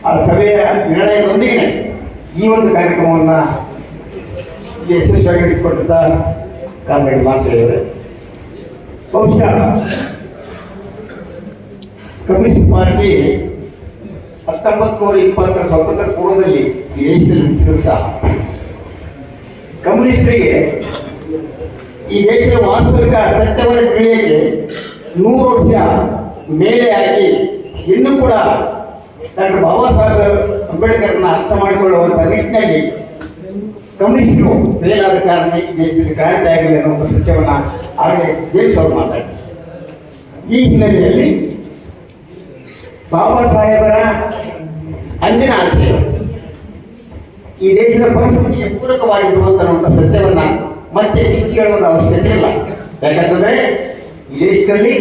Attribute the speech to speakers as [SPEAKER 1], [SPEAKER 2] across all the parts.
[SPEAKER 1] ಆ ಸಭೆಯ ನಿರ್ಣಯದೊಂದಿಗೆ ಈ ಒಂದು ಕಾರ್ಯಕ್ರಮವನ್ನು ಯಶಸ್ವಿಯಾಗಿ ನಡೆಸಿಕೊಟ್ಟಂತ ಕಾಮರೇಡ್ ಮಾತಾಡಿದ್ದಾರೆ ಬಹುಶಃ ಕಮ್ಯುನಿಸ್ಟ್ ಪಾರ್ಟಿ ಹತ್ತೊಂಬತ್ತು ನೂರ ಇಪ್ಪತ್ತರ ಸ್ವಾತಂತ್ರ್ಯ ಪೂರ್ವದಲ್ಲಿ ದೇಶದಲ್ಲಿ ಹುಟ್ಟಿದ್ರು ಸಹ. ಕಮ್ಯುನಿಸ್ಟರಿಗೆ ಈ ದೇಶದ ವಾಸ್ತವಿಕ ಸತ್ಯವಾದ ತಿಳಿಯಕ್ಕೆ ನೂರು ವರ್ಷ ಮೇಲೆ ಆಗಿ ಇನ್ನೂ ಕೂಡ ಡಾಕ್ಟರ್ ಬಾಬಾ ಸಾಹೇಬ್ ಅಂಬೇಡ್ಕರ್ನ ಅರ್ಥ ಮಾಡಿಕೊಳ್ಳುವಂಥ ನಿಟ್ಟಿನಲ್ಲಿ ಕಮ್ಯುನಿಸ್ಟರು ಫೇಲ್ ಆದ ಕಾರಣ ದೇಶದಲ್ಲಿ ಕ್ರಾಂತಿ ಆಗಲಿ ಅನ್ನುವಂಥ ಸತ್ಯವನ್ನು ಆಗಲೇ ಜೇಮ್ಸ್ ಅವರು ಮಾತಾಡಿದ್ದಾರೆ ಈ ಹಿನ್ನೆಲೆಯಲ್ಲಿ ಬಾಬಾ ಸಾಹೇಬರ ಅಂದಿನ ಆಶಯ ಈ ದೇಶದ ಪರಿಸ್ಥಿತಿಗೆ ಪೂರಕವಾಗಿರುವಂತ ಸತ್ಯವನ್ನ ಮತ್ತೆ ಕಿಚ್ಚಿ ಅವಶ್ಯಕತೆ ಇಲ್ಲ. ಯಾಕಂತಂದ್ರೆ ಈ ದೇಶದಲ್ಲಿ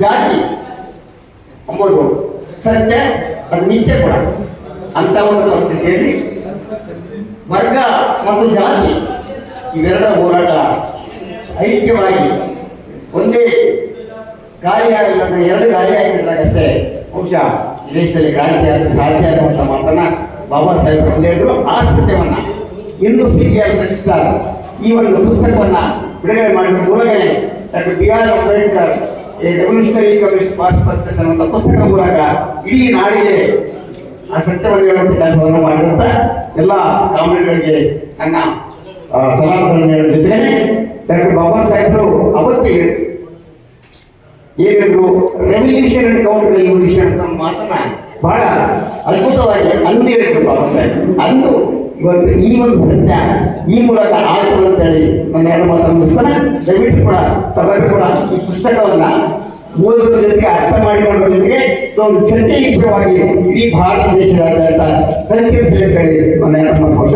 [SPEAKER 1] ಜಾತಿ ಎಂಬುದು ಸತ್ಯ ಅದು ನಿತ್ಯ ಕೂಡ. ಅಂತ ಒಂದು ಪರಿಸ್ಥಿತಿಯಲ್ಲಿ ವರ್ಗ ಮತ್ತು ಜಾತಿ ಇವೆರಡ ಹೋರಾಟ ಐಕ್ಯವಾಗಿ ಒಂದೇ ಗಾಳಿ ಆಗಿಲ್ಲ ಎರಡು ಗಾಳಿ ಆಗಿದ್ದಾಗಷ್ಟೇ ಬಹುಶಃ ದೇಶದಲ್ಲಿ ಕ್ರಾಂತಿ ಆಗಲು ಸಾಧ್ಯ ಅನ್ನುವಂಥ ಮಾತನ್ನ ಬಾಬಾ ಸಾಹೇಬ್ ಹೇಳಿದ್ರು ಆ ಸತ್ಯವನ್ನ ಇಂದು ಸ್ಥಿತಿಯಾಗಿ ನಡೆಸಿದಾಗ ಈ ಒಂದು ಪುಸ್ತಕವನ್ನ ಬಿಡುಗಡೆ ಮಾಡಿದ ಮೂಲಕ doctor B R Ambedkar revolutionary communist purpose ಅನ್ನುವಂಥ ಪುಸ್ತಕದ ಮೂಲಕ ಇಡೀ ನಾಡಿಗೆ ಆ ಸತ್ಯವನ್ನು ಹೇಳುವಂಥ ಕೆಲಸವನ್ನು ಮಾಡಿದಂಥ ಎಲ್ಲ ಕಾಮ್ರೇಡ್ಗಳಿಗೆ ನನ್ನ ಸಲಹೆಗಳನ್ನು ಸಲಾಮಗಳನ್ನು ಹೇಳೋ ಜೊತೆಗೆ ಡಾಕ್ಟರ್ ಬಾಬಾ ಸಾಹೇಬರು ಅವತ್ತೇ ಏನಿದ್ರು ರೆವಲ್ಯೂಷನ್ ಅಂಡ್ ಕೌಂಟರ್ ರೆವಲ್ಯೂಷನ್ ಅಂತ ಮಾತನ್ನ ಬಹಳ ಅದ್ಭುತವಾಗಿ ಅಂದು ಹೇಳಿದ್ರು ಬಾಬಾ ಸಾಹೇಬ್ ಅಂದು ಇವತ್ತು ಈ ಒಂದು ಸತ್ಯ ಈ ಮೂಲಕ ಆಯ್ತು ಅಂತ ಹೇಳಿ ನನ್ನ ಎರಡು ಮಾತನ್ನು ಮುಗಿಸ್ತಾನೆ ದಯವಿಟ್ಟು ಕೂಡ ತಗೊಂಡು ಕೂಡ ಈ ಪುಸ್ತಕವನ್ನ ಓದುವ ಜೊತೆಗೆ ಅರ್ಥ ಮಾಡಿಕೊಳ್ಳೋದ್ರ ಜೊತೆಗೆ ಒಂದು ಚರ್ಚೆ ವಿಷಯವಾಗಿ ಇಡೀ ಭಾರತ ದೇಶದಾದ್ಯಂತ ಸಂಚರಿಸಲಿಕ್ಕೆ ನನ್ನ ಎರಡು ಮಾತು